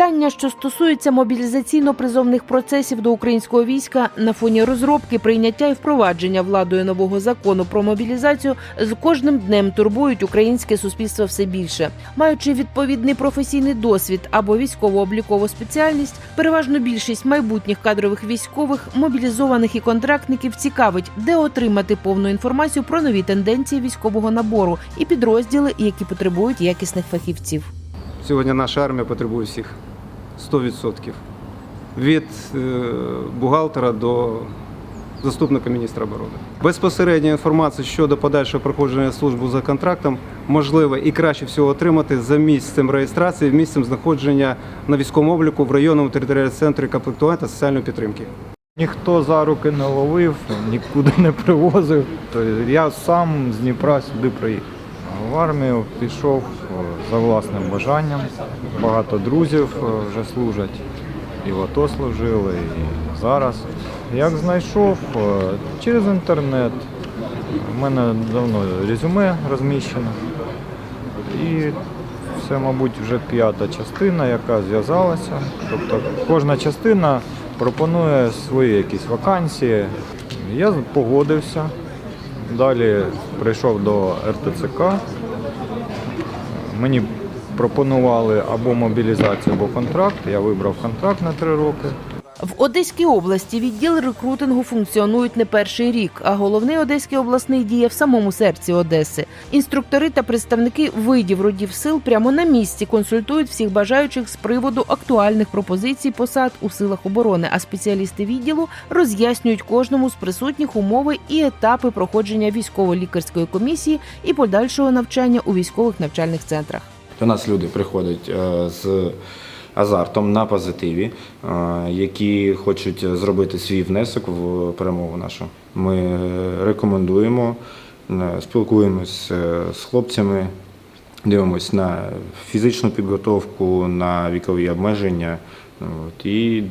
Питання, що стосуються мобілізаційно-призовних процесів до українського війська на фоні розробки, прийняття і впровадження владою нового закону про мобілізацію з кожним днем турбують українське суспільство все більше. Маючи відповідний професійний досвід або військово-облікову спеціальність, переважно більшість майбутніх кадрових військових, мобілізованих і контрактників цікавить, де отримати повну інформацію про нові тенденції військового набору і підрозділи, які потребують якісних фахівців. Сьогодні наша армія потребує всіх 100%. Від е, бухгалтера до заступника міністра оборони. Безпосередня інформація щодо подальшого проходження служби за контрактом можливо і краще всього отримати за місцем реєстрації, місцем знаходження на військовому обліку в районному територіальному центрі комплектування та соціальної підтримки. Ніхто за руки не ловив, нікуди не привозив. Я сам з Дніпра сюди приїхав. В армію пішов е, за власним бажанням. Багато друзів е, вже служать. І в АТО служили, і зараз. Як знайшов е, через інтернет. У мене давно резюме розміщено. І це, мабуть, вже п'ята частина, яка зв'язалася. Тобто кожна частина пропонує свої якісь вакансії. Я погодився. Далі прийшов до РТЦК. Мені пропонували або мобілізацію, або контракт. Я вибрав контракт на три роки. В Одеській області відділ рекрутингу функціонують не перший рік, а головний одеський обласний діє в самому серці Одеси. Інструктори та представники видів родів сил прямо на місці консультують всіх бажаючих з приводу актуальних пропозицій посад у силах оборони. А спеціалісти відділу роз'яснюють кожному з присутніх умови і етапи проходження військово-лікарської комісії і подальшого навчання у військових навчальних центрах. До нас люди приходять е, з азартом на позитиві, е, які хочуть зробити свій внесок в перемогу нашу. Ми е, рекомендуємо, е, спілкуємось з хлопцями, дивимось на фізичну підготовку, на вікові обмеження і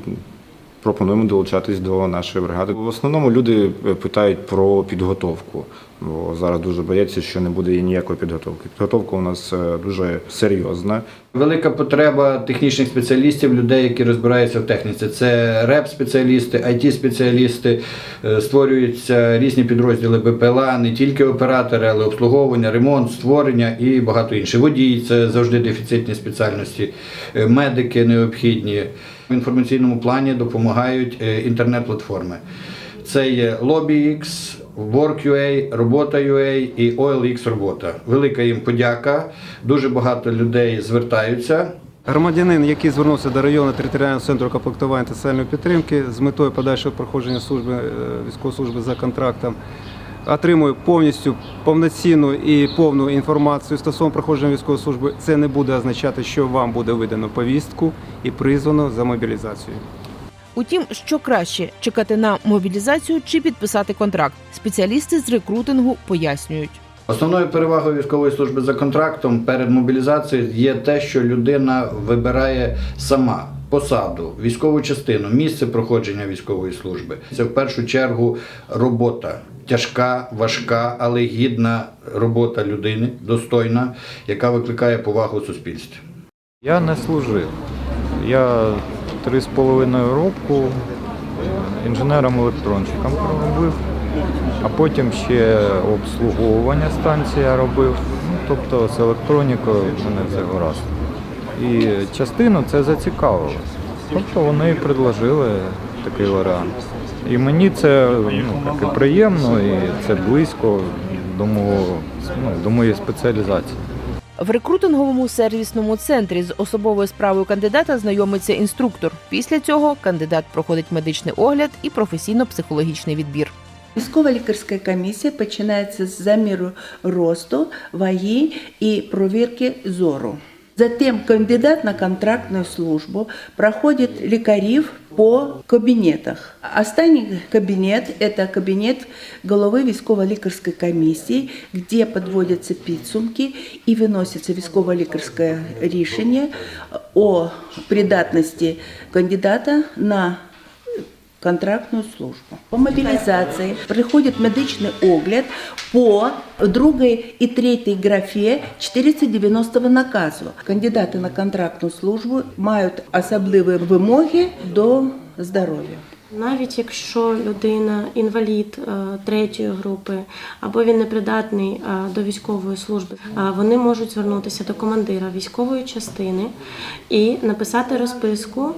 пропонуємо долучатись до нашої бригади. В основному люди питають про підготовку, бо зараз дуже бояться, що не буде ніякої підготовки. Підготовка у нас е, дуже серйозна. Велика потреба технічних спеціалістів, людей, які розбираються в техніці. Це реп-спеціалісти, IT-спеціалісти, Е, створюються різні підрозділи БПЛА, не тільки оператори, але обслуговування, ремонт, створення і багато інших. Водії це завжди дефіцитні спеціальності, Е, медики необхідні. В інформаційному плані допомагають інтернет-платформи. Це є LobbyX, Work.ua, Робота.ua і OLX Робота. Велика їм подяка. Дуже багато людей звертаються. Громадянин, який звернувся до районного територіального центру комплектування та соціальної підтримки з метою подальшого проходження служби е, військової служби за контрактом, отримує повністю повноцінну і повну інформацію стосовно проходження військової служби. Це не буде означати, що вам буде видано повістку і призвано за мобілізацію. Утім, що краще чекати на мобілізацію чи підписати контракт. Спеціалісти з рекрутингу пояснюють. Основною перевагою військової служби за контрактом перед мобілізацією є те, що людина вибирає сама посаду, військову частину, місце проходження військової служби. Це в першу чергу робота. Тяжка, важка, але гідна робота людини, достойна, яка викликає повагу суспільстві. Я не служив. Я три з половиною року інженером-електронщиком проробив, а потім ще обслуговування станції робив. Ну, тобто з електронікою мене все гаразд. І частину це зацікавило. Тобто вони предложили такий варіант. І мені це ну, таки приємно і це близько до, мого, ну, до моєї спеціалізації. В рекрутинговому сервісному центрі з особовою справою кандидата знайомиться інструктор. Після цього кандидат проходить медичний огляд і професійно-психологічний відбір. Військова лікарська комісія починається з заміру росту, ваги і провірки зору. Затем кандидат на контрактную службу проходит лекарів по кабінетах. Останній кабінет – это кабінет голови військово-лікарської комісії, де підводяться підсумки і виноситься військово-лікарське рішення о придатності кандидата на контрактну службу. По мобилизации приходит медичний огляд по другой и третьей графе 490 наказу. Кандидаты на контрактную службу мають особливі вимоги до здоров'я. Навіть якщо людина інвалід е, третьої групи або він непридатний е, до військової служби, е, вони можуть звернутися до командира військової частини і написати розписку,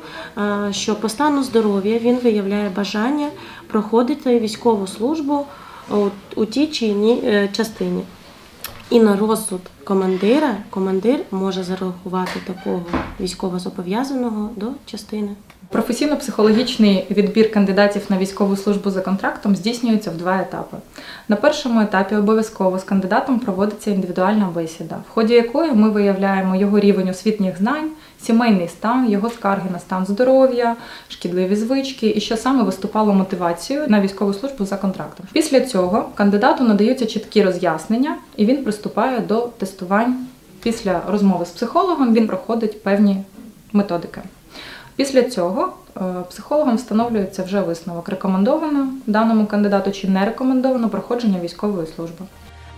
що по стану здоров'я він виявляє бажання проходити військову службу у, тій чи іній частині. І на розсуд командира командир може зарахувати такого військовозобов'язаного до частини. Професійно-психологічний відбір кандидатів на військову службу за контрактом здійснюється в два етапи. На першому етапі обов'язково з кандидатом проводиться індивідуальна бесіда, в ході якої ми виявляємо його рівень освітніх знань, сімейний стан, його скарги на стан здоров'я, шкідливі звички і що саме виступало мотивацією на військову службу за контрактом. Після цього кандидату надаються чіткі роз'яснення, і він приступає до тестувань. Після розмови з психологом він проходить певні методики. Після цього е, психологом встановлюється вже висновок рекомендовано даному кандидату чи не рекомендовано проходження військової служби.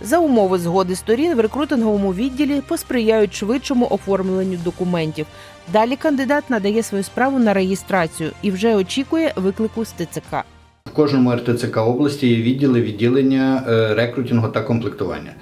За умови згоди сторін в рекрутинговому відділі посприяють швидшому оформленню документів. Далі кандидат надає свою справу на реєстрацію і вже очікує виклику з ТЦК. В кожному РТЦК області є відділи відділення е, рекрутингу та комплектування.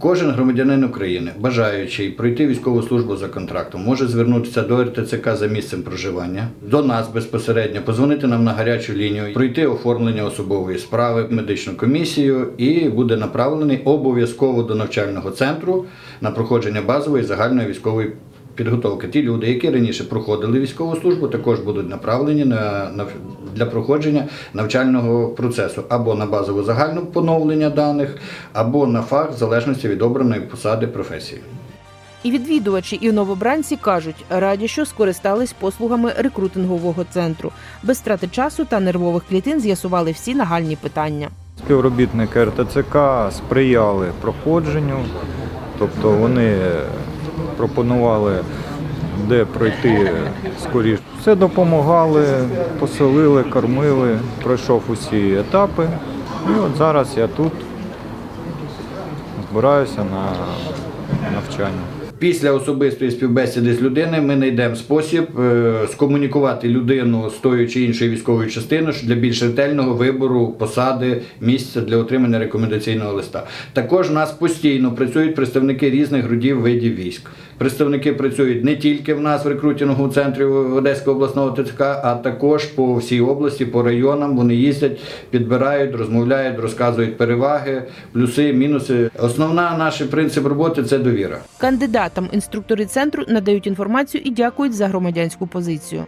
Кожен громадянин України, бажаючий пройти військову службу за контрактом, може звернутися до РТЦК за місцем проживання, до нас безпосередньо, позвонити нам на гарячу лінію, пройти оформлення особової справи, медичну комісію і буде направлений обов'язково до навчального центру на проходження базової загальної військової підготовки. Ті люди, які раніше проходили військову службу, також будуть направлені на, на для проходження навчального процесу або на базову загальну поновлення даних, або на фах в залежності від обраної посади професії. І відвідувачі і новобранці кажуть, раді, що скористались послугами рекрутингового центру. Без страти часу та нервових клітин з'ясували всі нагальні питання. Співробітники РТЦК сприяли проходженню, тобто вони пропонували, де пройти скоріше. Все допомагали, поселили, кормили, пройшов усі етапи. І от зараз я тут збираюся на навчання. Після особистої співбесіди з людиною ми знайдемо спосіб е, скомунікувати людину з тої чи іншої військової частини для більш ретельного вибору посади місця для отримання рекомендаційного листа. Також у нас постійно працюють представники різних родів видів військ. Представники працюють не тільки в нас в рекрутинговому центрі Одеського обласного ТЦК, а також по всій області, по районам. Вони їздять, підбирають, розмовляють, розказують переваги, плюси, мінуси. Основна наш принцип роботи це довіра. Кандидатам інструктори центру надають інформацію і дякують за громадянську позицію.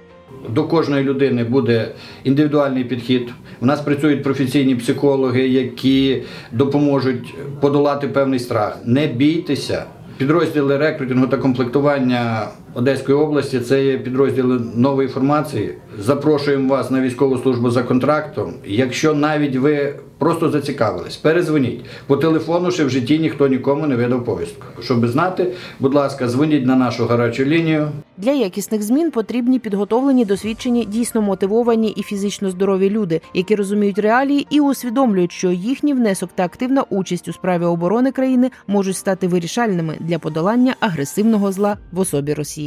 До кожної людини буде індивідуальний підхід. У нас працюють професійні психологи, які допоможуть подолати певний страх. Не бійтеся. Підрозділи рекрутингу та комплектування Одеської області це є підрозділи нової формації. Запрошуємо вас на військову службу за контрактом. Якщо навіть ви просто зацікавились, перезвоніть. По телефону ще в житті ніхто нікому не видав повістку. Щоб знати, будь ласка, дзвоніть на нашу гарячу лінію. Для якісних змін потрібні підготовлені, досвідчені, дійсно мотивовані і фізично здорові люди, які розуміють реалії і усвідомлюють, що їхній внесок та активна участь у справі оборони країни можуть стати вирішальними для подолання агресивного зла в особі Росії.